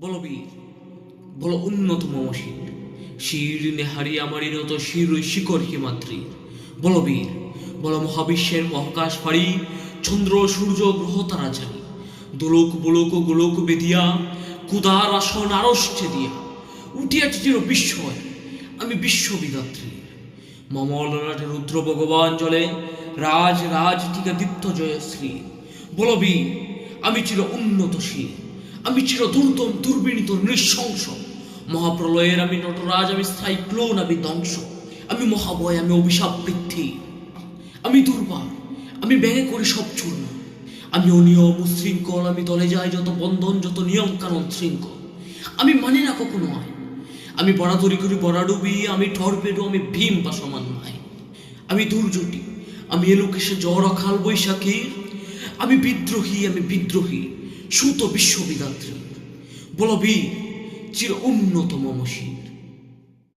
বলো বীর, বলো উন্নত মমশীল শির নেহারি আমারই নত শির শিকর হিমাদ্রি বলো বীর, বলো মহাবিশ্বের মহাকাশ ফাড়ি, চন্দ্র, সূর্য, গ্রহ তারা জানি। দোলক, বোলক, গোলক বেদিয়া, কুদার আসন আড়ষ্টে দিয়া উঠিয়াছে চির বিস্ময়, আমি বিশ্ববিদাত্রী। মমলনাটে রুদ্র ভগবান জলে, রাজ রাজ টিকা দীপ্ত জয়শ্রী। বলবি আমি চির উন্নতশীল আমি চির দুর্দম দুর্বিনীত, নৃশংস। মহাপ্রলয়ের আমি নটরাজ, আমি সাইক্লোন আমি ধ্বংস। আমি মহাবয়, আমি অভিশাপ বৃদ্ধি। আমি দুর্বার, আমি ব্যাঙে করি সব চূর্ণ। আমি অনিয়ম, উশৃঙ্খল, আমি দলে যাই যত বন্ধন, যত নিয়ম কানুন শৃঙ্খল। আমি মানি না কখনো আইন আমি বরাদরি করি বরাডুবি, আমি টর্পেডো, আমি ভীম বা সমান নাই আমি দুর্জটি আমি এলোকেশে জ্বর অকাল বৈশাখীর আমি বিদ্রোহী আমি বিদ্রোহী। সুত বিশ্ববিদাত্রী বলবি চির উন্নত মমশীর